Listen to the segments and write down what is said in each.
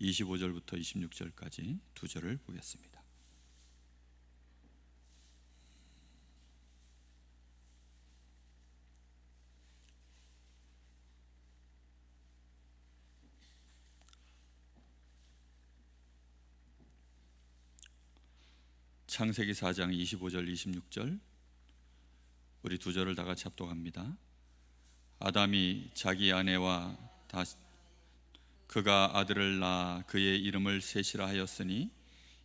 25절부터 26절까지 두 절을 보겠습니다. 창세기 4장 25절 26절 우리 두 절을 다 같이 합독합니다. 아담이 자기 아내와 다 그가 아들을 낳아 그의 이름을 셋이라 하였으니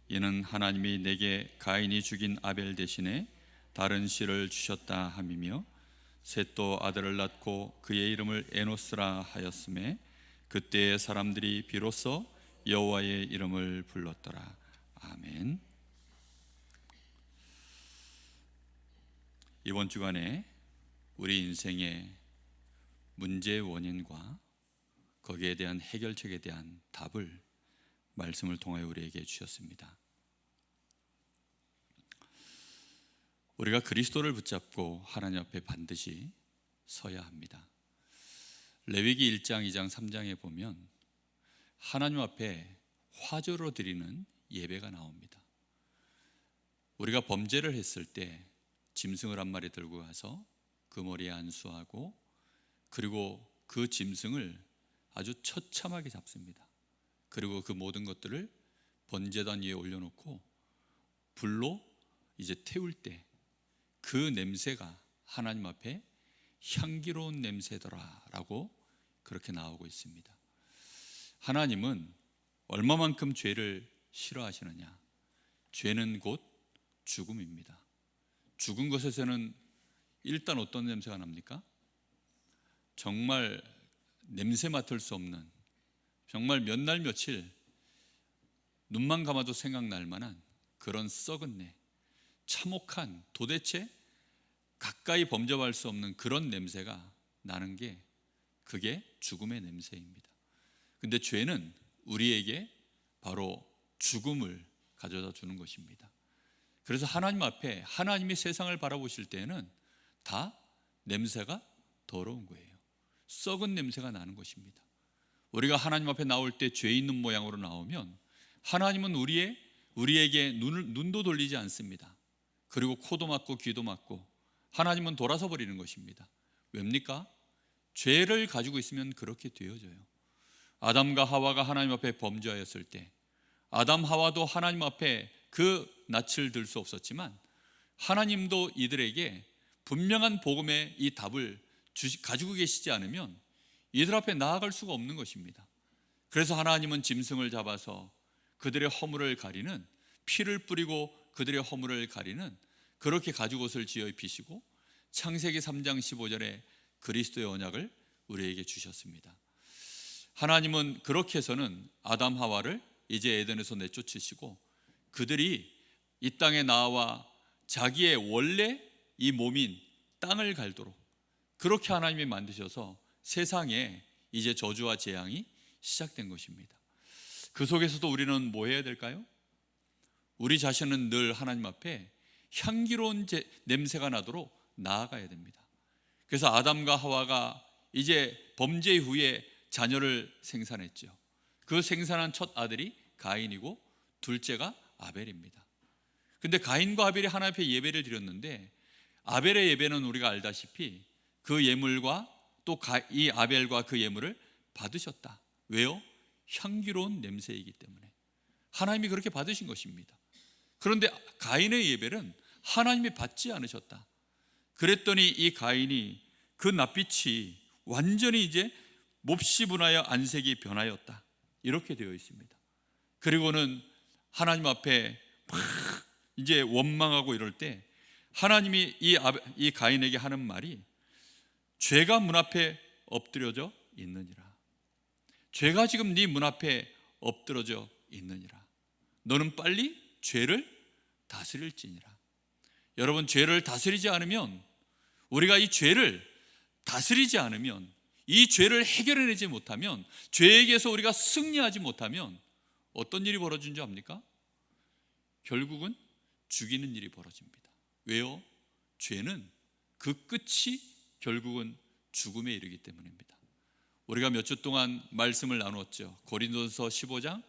이는 하나님이 내게 가인이 죽인 아벨 대신에 다른 씨를 주셨다 함이며 셋도 아들을 낳고 그의 이름을 에노스라 하였음에 그때의 사람들이 비로소 여호와의 이름을 불렀더라. 아멘. 이번 주간에 우리 인생의 문제의 원인과 거기에 대한 해결책에 대한 답을 말씀을 통하여 우리에게 주셨습니다. 우리가 그리스도를 붙잡고 하나님 앞에 반드시 서야 합니다. 레위기 1장, 2장, 3장에 보면 하나님 앞에 화조로 드리는 예배가 나옵니다. 우리가 범죄를 했을 때 짐승을 한 마리 들고 가서 그 머리에 안수하고 그리고 그 짐승을 아주 처참하게 잡습니다. 그리고 그 모든 것들을 번제단 위에 올려놓고 불로 이제 태울 때 그 냄새가 하나님 앞에 향기로운 냄새더라라고 그렇게 나오고 있습니다. 하나님은 얼마만큼 죄를 싫어하시느냐? 죄는 곧 죽음입니다. 죽은 것에서는 일단 어떤 냄새가 납니까? 정말 냄새 맡을 수 없는 정말 몇 날 며칠 눈만 감아도 생각날 만한 그런 썩은 내 참혹한 도대체 가까이 범접할 수 없는 그런 냄새가 나는 게 그게 죽음의 냄새입니다. 근데 죄는 우리에게 바로 죽음을 가져다 주는 것입니다. 그래서 하나님 앞에 하나님이 세상을 바라보실 때에는 다 냄새가 더러운 거예요. 썩은 냄새가 나는 것입니다. 우리가 하나님 앞에 나올 때 죄 있는 모양으로 나오면 하나님은 우리의 우리에게 눈을 눈도 돌리지 않습니다. 그리고 코도 막고 귀도 막고 하나님은 돌아서 버리는 것입니다. 왜입니까? 죄를 가지고 있으면 그렇게 되어져요. 아담과 하와가 하나님 앞에 범죄하였을 때 아담 하와도 하나님 앞에 그 낯을 들 수 없었지만 하나님도 이들에게 분명한 복음의 이 답을 주시, 가지고 계시지 않으면 이들 앞에 나아갈 수가 없는 것입니다. 그래서 하나님은 짐승을 잡아서 그들의 허물을 가리는 피를 뿌리고 그들의 허물을 가리는 그렇게 가죽옷을 지어 입히시고 창세기 3장 15절에 그리스도의 언약을 우리에게 주셨습니다. 하나님은 그렇게 해서는 아담 하와를 이제 에덴에서 내쫓으시고 그들이 이 땅에 나와 자기의 원래 이 몸인 땅을 갈도록 그렇게 하나님이 만드셔서 세상에 이제 저주와 재앙이 시작된 것입니다. 그 속에서도 우리는 뭐 해야 될까요? 우리 자신은 늘 하나님 앞에 향기로운 냄새가 나도록 나아가야 됩니다. 그래서 아담과 하와가 이제 범죄 후에 자녀를 생산했죠. 그 생산한 첫 아들이 가인이고 둘째가 아벨입니다. 근데 가인과 아벨이 하나님 앞에 예배를 드렸는데 아벨의 예배는 우리가 알다시피 그 예물과 또 이 아벨과 그 예물을 받으셨다. 왜요? 향기로운 냄새이기 때문에 하나님이 그렇게 받으신 것입니다. 그런데 가인의 예배는 하나님이 받지 않으셨다. 그랬더니 이 가인이 그 낯빛이 완전히 이제 몹시 분하여 안색이 변하였다. 이렇게 되어 있습니다. 그리고는 하나님 앞에 막 이제 원망하고 이럴 때 하나님이 이, 이 가인에게 하는 말이 죄가 문 앞에 엎드려져 있느니라. 죄가 지금 네 문 앞에 엎드러져 있느니라. 너는 빨리 죄를 다스릴지니라. 여러분 죄를 다스리지 않으면 우리가 이 죄를 다스리지 않으면 이 죄를 해결해내지 못하면 죄에게서 우리가 승리하지 못하면 어떤 일이 벌어진 줄 압니까? 결국은 죽이는 일이 벌어집니다. 왜요? 죄는 그 끝이 결국은 죽음에 이르기 때문입니다. 우리가 몇 주 동안 말씀을 나누었죠. 고린도서 15장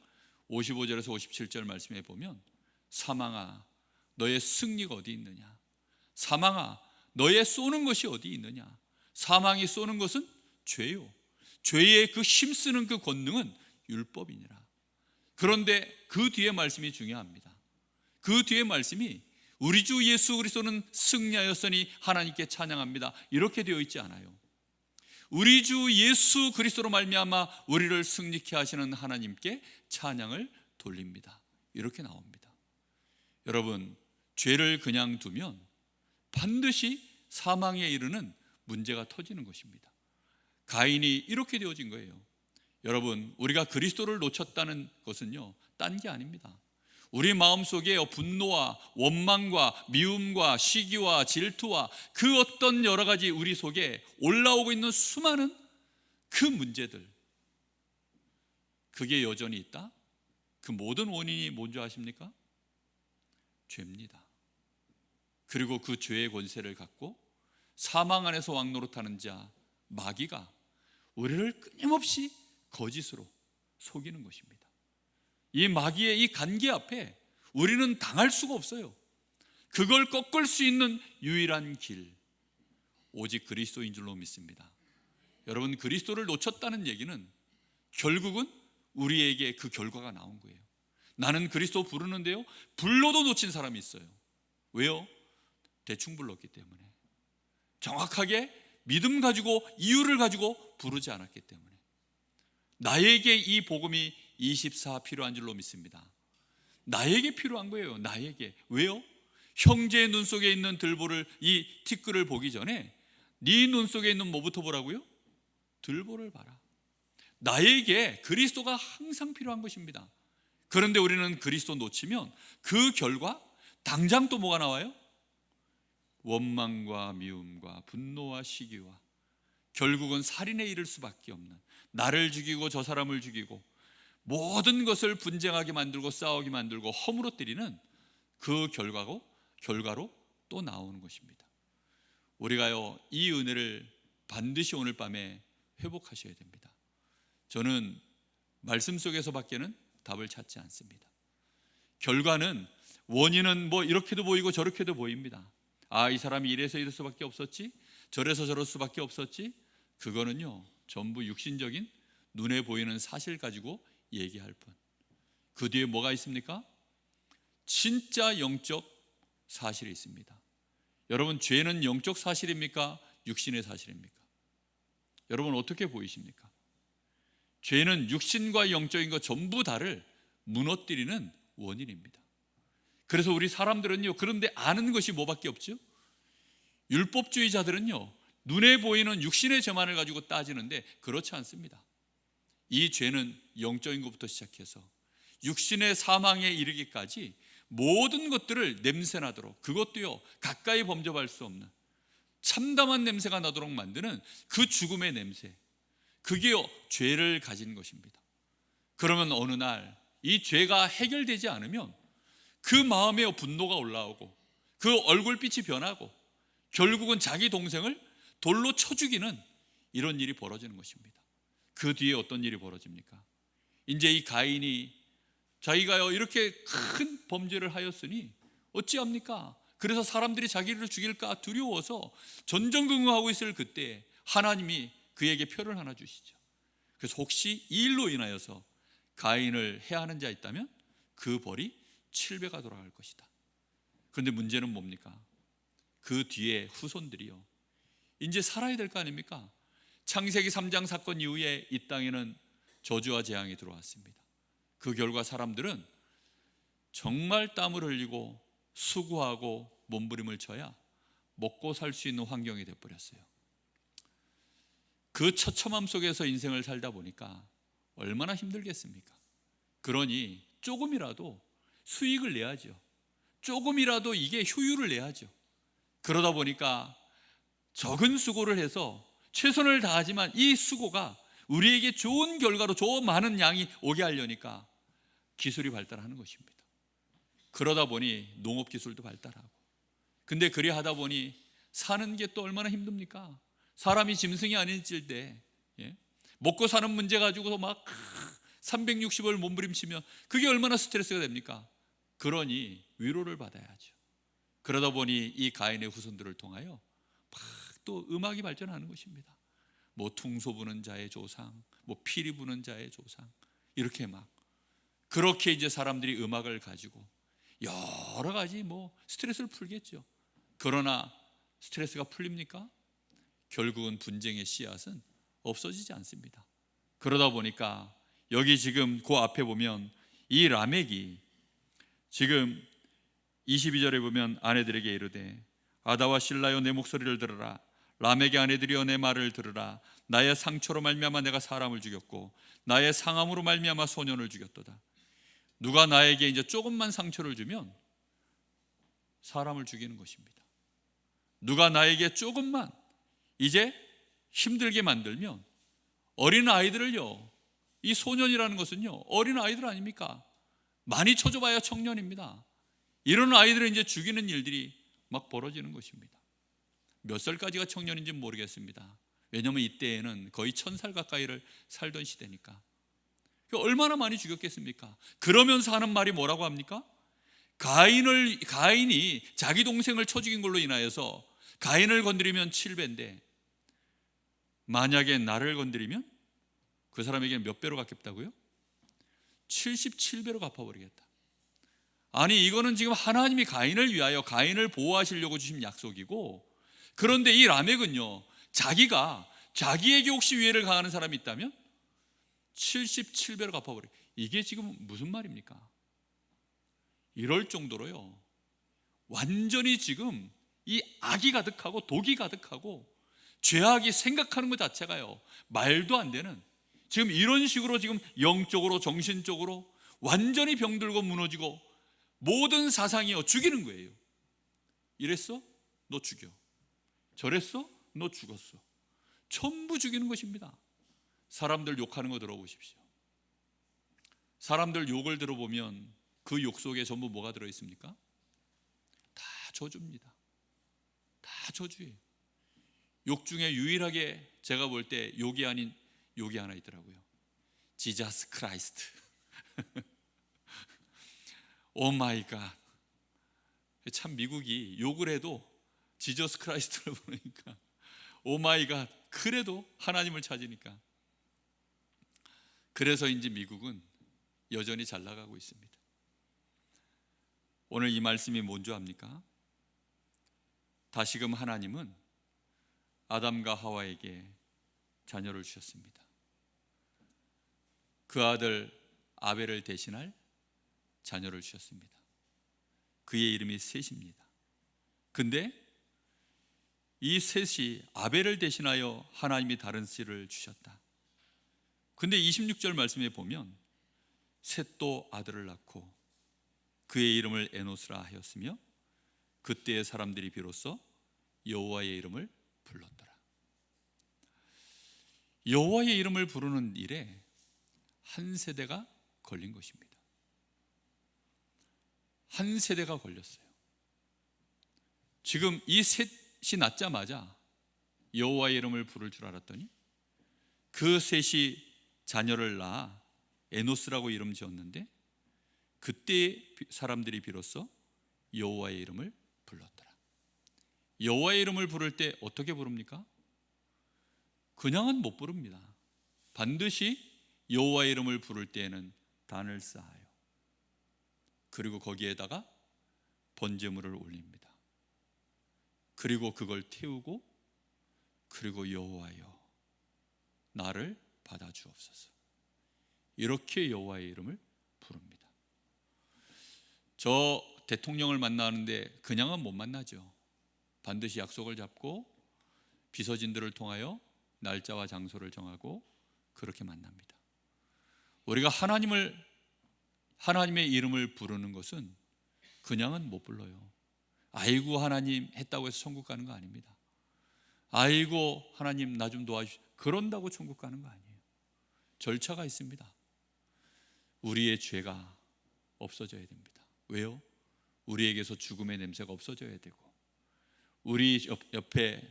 55절에서 57절 말씀에 보면 사망아 너의 승리가 어디 있느냐? 사망아 너의 쏘는 것이 어디 있느냐? 사망이 쏘는 것은 죄요. 죄의 그 힘쓰는 그 권능은 율법이니라. 그런데 그 뒤에 말씀이 중요합니다. 그 뒤에 말씀이 우리 주 예수 그리스도는 승리하였으니 하나님께 찬양합니다. 이렇게 되어 있지 않아요. 우리 주 예수 그리스도로 말미암아 우리를 승리케 하시는 하나님께 찬양을 돌립니다. 이렇게 나옵니다. 여러분, 죄를 그냥 두면 반드시 사망에 이르는 문제가 터지는 것입니다. 가인이 이렇게 되어진 거예요. 여러분, 우리가 그리스도를 놓쳤다는 것은요, 딴 게 아닙니다. 우리 마음속에 분노와 원망과 미움과 시기와 질투와 그 어떤 여러 가지 우리 속에 올라오고 있는 수많은 그 문제들 그게 여전히 있다? 그 모든 원인이 뭔지 아십니까? 죄입니다. 그리고 그 죄의 권세를 갖고 사망 안에서 왕노릇하는 자 마귀가 우리를 끊임없이 거짓으로 속이는 것입니다. 이 마귀의 이 간계 앞에 우리는 당할 수가 없어요. 그걸 꺾을 수 있는 유일한 길 오직 그리스도인 줄로 믿습니다. 여러분 그리스도를 놓쳤다는 얘기는 결국은 우리에게 그 결과가 나온 거예요. 나는 그리스도 부르는데요. 불러도 놓친 사람이 있어요. 왜요? 대충 불렀기 때문에. 정확하게 믿음 가지고 이유를 가지고 부르지 않았기 때문에. 나에게 이 복음이 24 필요한 줄로 믿습니다. 나에게 필요한 거예요. 나에게. 왜요? 형제의 눈 속에 있는 들보를 이 티끌을 보기 전에 네 눈 속에 있는 뭐부터 보라고요? 들보를 봐라. 나에게 그리스도가 항상 필요한 것입니다. 그런데 우리는 그리스도 놓치면 그 결과 당장 또 뭐가 나와요? 원망과 미움과 분노와 시기와 결국은 살인에 이를 수밖에 없는 나를 죽이고 저 사람을 죽이고 모든 것을 분쟁하게 만들고 싸우게 만들고 허물어뜨리는 그 결과고 결과로 또 나오는 것입니다. 우리가요 이 은혜를 반드시 오늘 밤에 회복하셔야 됩니다. 저는 말씀 속에서밖에는 답을 찾지 않습니다. 결과는 원인은 뭐 이렇게도 보이고 저렇게도 보입니다. 아, 이 사람이 이래서 이럴 수밖에 없었지? 저래서 저럴 수밖에 없었지? 그거는요, 전부 육신적인 눈에 보이는 사실 가지고 얘기할 뿐. 그 뒤에 뭐가 있습니까? 진짜 영적 사실이 있습니다. 여러분, 죄는 영적 사실입니까? 육신의 사실입니까? 여러분, 어떻게 보이십니까? 죄는 육신과 영적인 것 전부 다를 무너뜨리는 원인입니다. 그래서 우리 사람들은요, 그런데 아는 것이 뭐밖에 없죠? 율법주의자들은요, 눈에 보이는 육신의 죄만을 가지고 따지는데 그렇지 않습니다. 이 죄는 영적인 것부터 시작해서 육신의 사망에 이르기까지 모든 것들을 냄새나도록 그것도요, 가까이 범접할 수 없는 참담한 냄새가 나도록 만드는 그 죽음의 냄새. 그게요, 죄를 가진 것입니다. 그러면 어느 날 이 죄가 해결되지 않으면 그 마음에 분노가 올라오고 그 얼굴빛이 변하고 결국은 자기 동생을 돌로 쳐 죽이는 이런 일이 벌어지는 것입니다. 그 뒤에 어떤 일이 벌어집니까? 이제 이 가인이 자기가요 이렇게 큰 범죄를 하였으니 어찌합니까? 그래서 사람들이 자기를 죽일까 두려워서 전전긍긍하고 있을 그때 하나님이 그에게 표를 하나 주시죠. 그래서 혹시 이 일로 인하여서 가인을 해하는 자 있다면 그 벌이 7배가 돌아갈 것이다. 그런데 문제는 뭡니까? 그 뒤에 후손들이요. 이제 살아야 될 거 아닙니까? 창세기 3장 사건 이후에 이 땅에는 저주와 재앙이 들어왔습니다. 그 결과 사람들은 정말 땀을 흘리고 수고하고 몸부림을 쳐야 먹고 살 수 있는 환경이 되어버렸어요. 그 처참함 속에서 인생을 살다 보니까 얼마나 힘들겠습니까? 그러니 조금이라도 수익을 내야죠. 조금이라도 이게 효율을 내야죠. 그러다 보니까 적은 수고를 해서 최선을 다하지만 이 수고가 우리에게 좋은 결과로 좋은 많은 양이 오게 하려니까 기술이 발달하는 것입니다. 그러다 보니 농업 기술도 발달하고. 근데 그리 하다 보니 사는 게 또 얼마나 힘듭니까? 사람이 짐승이 아닌 찔때 예? 먹고 사는 문제 가지고서 막 360을 몸부림치면 그게 얼마나 스트레스가 됩니까? 그러니 위로를 받아야죠. 그러다 보니 이 가인의 후손들을 통하여 막 또 음악이 발전하는 것입니다. 뭐 퉁소 부는 자의 조상, 뭐 피리 부는 자의 조상 이렇게 막 그렇게 이제 사람들이 음악을 가지고 여러 가지 뭐 스트레스를 풀겠죠. 그러나 스트레스가 풀립니까? 결국은 분쟁의 씨앗은 없어지지 않습니다. 그러다 보니까 여기 지금 그 앞에 보면 이 라멕이 지금 22절에 보면 아내들에게 이르되 아다와 실라여 내 목소리를 들으라 라멕의 아내들이여 내 말을 들으라. 나의 상처로 말미암아 내가 사람을 죽였고 나의 상함으로 말미암아 소년을 죽였도다. 누가 나에게 이제 조금만 상처를 주면 사람을 죽이는 것입니다. 누가 나에게 조금만 이제 힘들게 만들면 어린 아이들을요 이 소년이라는 것은요 어린 아이들 아닙니까? 많이 쳐줘봐야 청년입니다. 이런 아이들을 이제 죽이는 일들이 막 벌어지는 것입니다. 몇 살까지가 청년인지 모르겠습니다. 왜냐하면 이때에는 거의 천 살 가까이를 살던 시대니까. 얼마나 많이 죽였겠습니까? 그러면서 하는 말이 뭐라고 합니까? 가인을 가인이 자기 동생을 쳐 죽인 걸로 인하여서 가인을 건드리면 7배인데 만약에 나를 건드리면 그 사람에게는 몇 배로 갚겠다고요? 77배로 갚아버리겠다. 아니 이거는 지금 하나님이 가인을 위하여 가인을 보호하시려고 주신 약속이고 그런데 이 라멕은요 자기가 자기에게 혹시 위해를 가하는 사람이 있다면 77배로 갚아버려 이게 지금 무슨 말입니까? 이럴 정도로요 완전히 지금 이 악이 가득하고 독이 가득하고 죄악이 생각하는 것 자체가요 말도 안 되는 지금 이런 식으로 지금 영적으로 정신적으로 완전히 병들고 무너지고 모든 사상이요 죽이는 거예요. 이랬어? 너 죽여. 저랬어? 너 죽었어. 전부 죽이는 것입니다. 사람들 욕하는 거 들어보십시오. 사람들 욕을 들어보면 그 욕 속에 전부 뭐가 들어 있습니까? 다 저주입니다. 다 저주예요. 욕 중에 유일하게 제가 볼 때 욕이 아닌 욕이 하나 있더라고요. 지자스 크라이스트. 오 마이 갓. 참 미국이 욕을 해도 지저스 크라이스트를 부르니까 오 마이 갓. 그래도 하나님을 찾으니까. 그래서인지 미국은 여전히 잘 나가고 있습니다. 오늘 이 말씀이 뭔지 압니까? 다시금 하나님은 아담과 하와에게 자녀를 주셨습니다. 그 아들 아벨을 대신할 자녀를 주셨습니다. 그의 이름이 셋입니다. 근데 이 셋이 아벨을 대신하여 하나님이 다른 씨를 주셨다. 근데 26절 말씀에 보면 셋도 아들을 낳고 그의 이름을 에노스라 하였으며 그때의 사람들이 비로소 여호와의 이름을 불렀더라. 여호와의 이름을 부르는 일에 한 세대가 걸린 것입니다. 한 세대가 걸렸어요. 지금 이 셋 이 낳자마자 여호와의 이름을 부를 줄 알았더니 그 셋이 자녀를 낳아 에노스라고 이름 지었는데 그때 사람들이 비로소 여호와의 이름을 불렀더라. 여호와의 이름을 부를 때 어떻게 부릅니까? 그냥은 못 부릅니다. 반드시 여호와의 이름을 부를 때에는 단을 쌓아요. 그리고 거기에다가 번제물을 올립니다. 그리고 그걸 태우고 그리고 여호와여 나를 받아 주옵소서. 이렇게 여호와의 이름을 부릅니다. 저 대통령을 만나는데 그냥은 못 만나죠. 반드시 약속을 잡고 비서진들을 통하여 날짜와 장소를 정하고 그렇게 만납니다. 우리가 하나님을 하나님의 이름을 부르는 것은 그냥은 못 불러요. 아이고 하나님 했다고 해서 천국 가는 거 아닙니다. 아이고 하나님 나 좀 도와주시. 그런다고 천국 가는 거 아니에요. 절차가 있습니다. 우리의 죄가 없어져야 됩니다. 왜요? 우리에게서 죽음의 냄새가 없어져야 되고 우리 옆에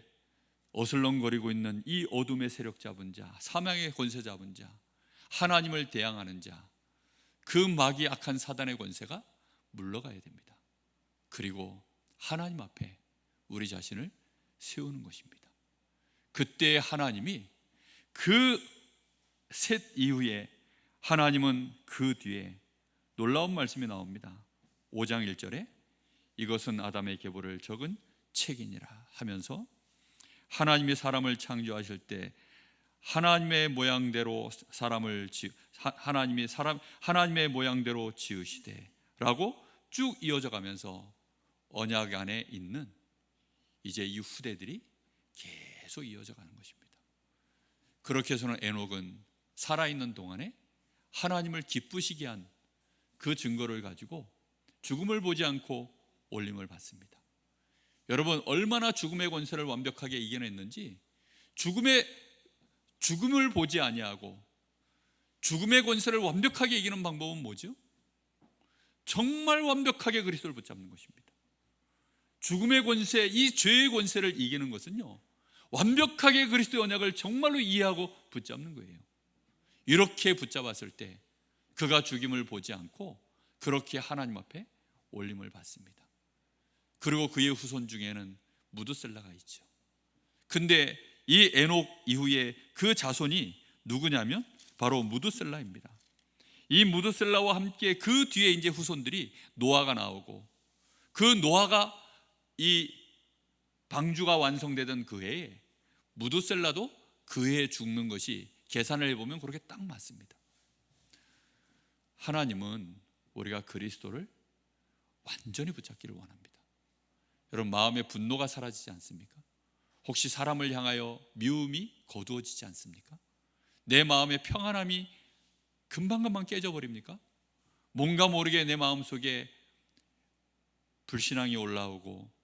어슬렁거리고 있는 이 어둠의 세력 잡은 자, 사망의 권세 잡은 자, 하나님을 대항하는 자, 그 마귀 악한 사단의 권세가 물러가야 됩니다. 그리고 하나님 앞에 우리 자신을 세우는 것입니다. 그때 하나님이 그 셋 이후에 하나님은 그 뒤에 놀라운 말씀이 나옵니다. 5장 1절에 이것은 아담의 계보를 적은 책이니라 하면서 하나님이 사람을 창조하실 때 하나님의 모양대로 사람을 지 하- 하나님이 사람 하나님의 모양대로 지으시되라고 쭉 이어져 가면서 언약 안에 있는 이제 이 후대들이 계속 이어져 가는 것입니다. 그렇게 해서는 에녹은 살아 있는 동안에 하나님을 기쁘시게 한 그 증거를 가지고 죽음을 보지 않고 올림을 받습니다. 여러분 얼마나 죽음의 권세를 완벽하게 이겨냈는지 죽음의 죽음을 보지 아니하고 죽음의 권세를 완벽하게 이기는 방법은 뭐죠? 정말 완벽하게 그리스도를 붙잡는 것입니다. 죽음의 권세, 이 죄의 권세를 이기는 것은요. 완벽하게 그리스도의 언약을 정말로 이해하고 붙잡는 거예요. 이렇게 붙잡았을 때 그가 죽임을 보지 않고 그렇게 하나님 앞에 올림을 받습니다. 그리고 그의 후손 중에는 무드셀라가 있죠. 근데 이 에녹 이후에 그 자손이 누구냐면 바로 무드셀라입니다. 이 무드셀라와 함께 그 뒤에 이제 후손들이 노아가 나오고 그 노아가 이 방주가 완성되던 그 해에 무드셀라도 그 해에 죽는 것이 계산을 해보면 그렇게 딱 맞습니다. 하나님은 우리가 그리스도를 완전히 붙잡기를 원합니다. 여러분 마음의 분노가 사라지지 않습니까? 혹시 사람을 향하여 미움이 거두어지지 않습니까? 내 마음의 평안함이 금방금방 깨져버립니까? 뭔가 모르게 내 마음속에 불신앙이 올라오고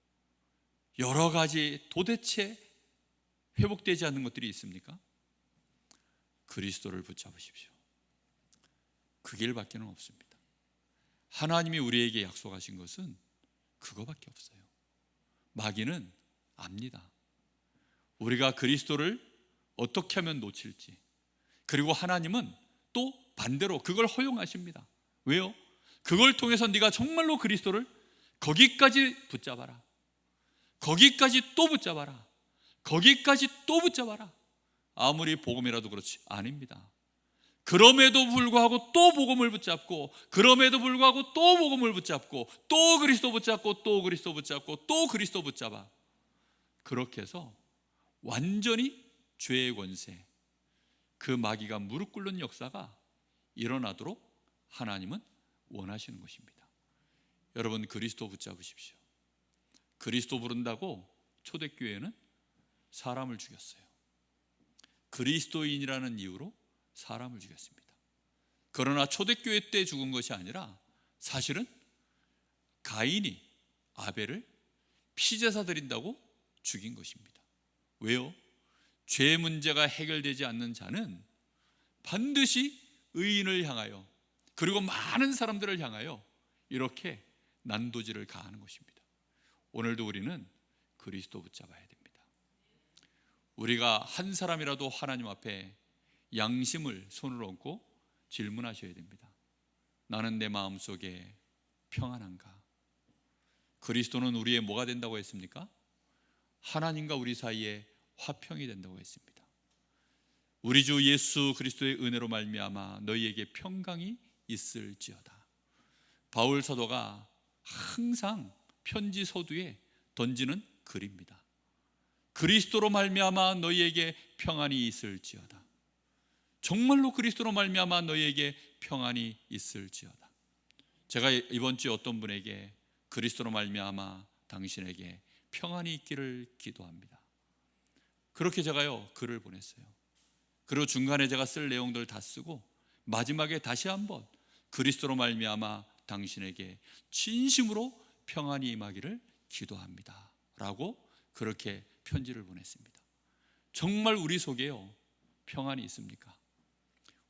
여러 가지 도대체 회복되지 않는 것들이 있습니까? 그리스도를 붙잡으십시오. 그 길밖에는 없습니다. 하나님이 우리에게 약속하신 것은 그거밖에 없어요. 마귀는 압니다. 우리가 그리스도를 어떻게 하면 놓칠지. 그리고 하나님은 또 반대로 그걸 허용하십니다. 왜요? 그걸 통해서 네가 정말로 그리스도를 거기까지 붙잡아라. 거기까지 또 붙잡아라. 거기까지 또 붙잡아라. 아무리 복음이라도 그렇지 아닙니다. 그럼에도 불구하고 또 복음을 붙잡고 그럼에도 불구하고 또 복음을 붙잡고 또 그리스도 붙잡고 또 그리스도 붙잡고 또 그리스도 붙잡아. 그렇게 해서 완전히 죄의 권세 그 마귀가 무릎 꿇는 역사가 일어나도록 하나님은 원하시는 것입니다. 여러분 그리스도 붙잡으십시오. 그리스도 부른다고 초대교회는 사람을 죽였어요. 그리스도인이라는 이유로 사람을 죽였습니다. 그러나 초대교회 때 죽은 것이 아니라 사실은 가인이 아벨을 피제사 드린다고 죽인 것입니다. 왜요? 죄 문제가 해결되지 않는 자는 반드시 의인을 향하여 그리고 많은 사람들을 향하여 이렇게 난도질을 가하는 것입니다. 오늘도 우리는 그리스도 붙잡아야 됩니다. 우리가 한 사람이라도 하나님 앞에 양심을 손을 얹고 질문하셔야 됩니다. 나는 내 마음 속에 평안한가? 그리스도는 우리의 뭐가 된다고 했습니까? 하나님과 우리 사이에 화평이 된다고 했습니다. 우리 주 예수 그리스도의 은혜로 말미암아 너희에게 평강이 있을지어다. 바울 사도가 항상 편지 서두에 던지는 글입니다. 그리스도로 말미암아 너희에게 평안이 있을지어다. 정말로 그리스도로 말미암아 너희에게 평안이 있을지어다. 제가 이번 주에 어떤 분에게 그리스도로 말미암아 당신에게 평안이 있기를 기도합니다. 그렇게 제가요 글을 보냈어요. 그리고 중간에 제가 쓸 내용들 다 쓰고 마지막에 다시 한번 그리스도로 말미암아 당신에게 진심으로 평안이 임하기를 기도합니다 라고 그렇게 편지를 보냈습니다. 정말 우리 속에요 평안이 있습니까?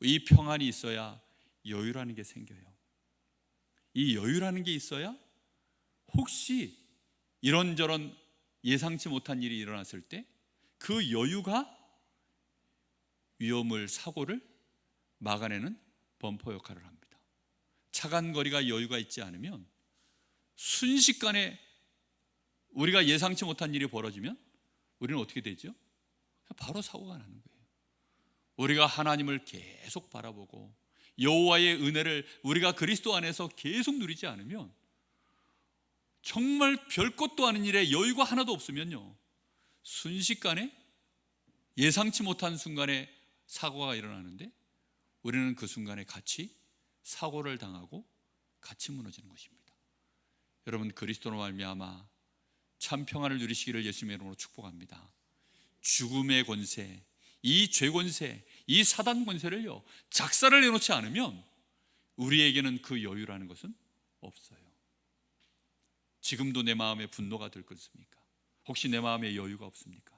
이 평안이 있어야 여유라는 게 생겨요. 이 여유라는 게 있어야 혹시 이런저런 예상치 못한 일이 일어났을 때 그 여유가 위험을 사고를 막아내는 범퍼 역할을 합니다. 차간 거리가 여유가 있지 않으면 순식간에 우리가 예상치 못한 일이 벌어지면 우리는 어떻게 되죠? 바로 사고가 나는 거예요. 우리가 하나님을 계속 바라보고 여호와의 은혜를 우리가 그리스도 안에서 계속 누리지 않으면 정말 별것도 아닌 일에 여유가 하나도 없으면요. 순식간에 예상치 못한 순간에 사고가 일어나는데 우리는 그 순간에 같이 사고를 당하고 같이 무너지는 것입니다. 여러분 그리스도로 말미암아 참 평안을 누리시기를 예수님의 이름으로 축복합니다. 죽음의 권세, 이 죄 권세, 이 사단 권세를요 작사를 내놓지 않으면 우리에게는 그 여유라는 것은 없어요. 지금도 내 마음에 분노가 들겠습니까? 혹시 내 마음에 여유가 없습니까?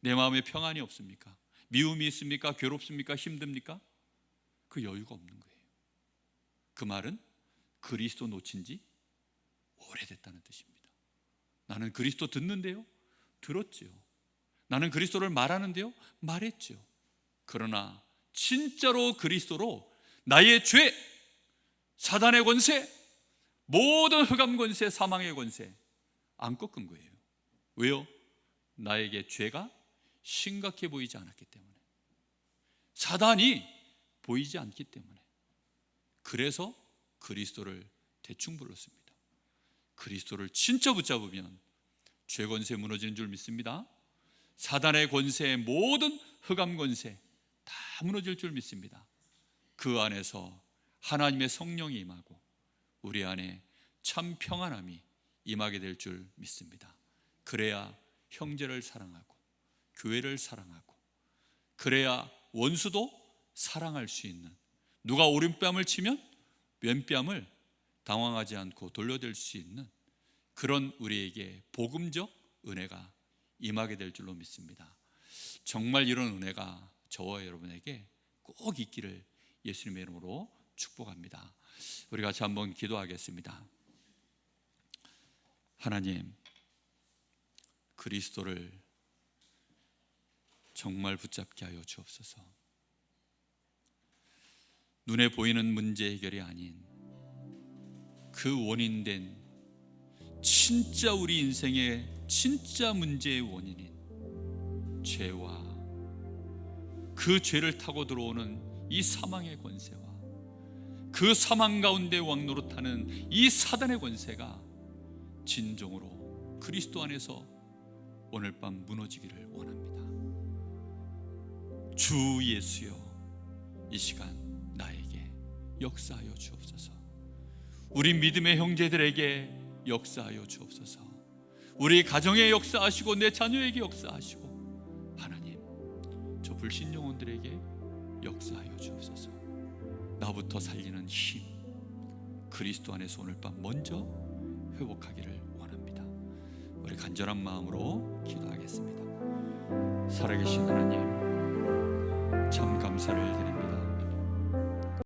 내 마음에 평안이 없습니까? 미움이 있습니까? 괴롭습니까? 힘듭니까? 그 여유가 없는 거예요. 그 말은 그리스도 놓친 지 오래됐다는 뜻입니다. 나는 그리스도 듣는데요? 들었지요. 나는 그리스도를 말하는데요? 말했지요. 그러나 진짜로 그리스도로 나의 죄, 사단의 권세, 모든 흑암 권세, 사망의 권세 안 꺾은 거예요. 왜요? 나에게 죄가 심각해 보이지 않았기 때문에. 사단이 보이지 않기 때문에. 그래서 그리스도를 대충 불렀습니다. 그리스도를 진짜 붙잡으면 죄 권세 무너지는 줄 믿습니다. 사단의 권세, 모든 흑암 권세 다 무너질 줄 믿습니다. 그 안에서 하나님의 성령이 임하고 우리 안에 참 평안함이 임하게 될 줄 믿습니다. 그래야 형제를 사랑하고 교회를 사랑하고 그래야 원수도 사랑할 수 있는 누가 오른뺨을 치면 왼뺨을 당황하지 않고 돌려댈 수 있는 그런 우리에게 복음적 은혜가 임하게 될 줄로 믿습니다. 정말 이런 은혜가 저와 여러분에게 꼭 있기를 예수님의 이름으로 축복합니다. 우리 같이 한번 기도하겠습니다. 하나님, 그리스도를 정말 붙잡게 하여 주옵소서. 눈에 보이는 문제 해결이 아닌 그 원인된 진짜 우리 인생의 진짜 문제의 원인인 죄와 그 죄를 타고 들어오는 이 사망의 권세와 그 사망 가운데 왕노릇하는 이 사단의 권세가 진정으로 그리스도 안에서 오늘 밤 무너지기를 원합니다. 주 예수여 이 시간 나에게 역사하여 주옵소서. 우리 믿음의 형제들에게 역사하여 주옵소서. 우리 가정에 역사하시고 내 자녀에게 역사하시고 하나님 저 불신 영혼들에게 역사하여 주옵소서. 나부터 살리는 힘 그리스도 안에서 오늘 밤 먼저 회복하기를 원합니다. 우리 간절한 마음으로 기도하겠습니다. 살아계신 하나님 참 감사를 드립니다.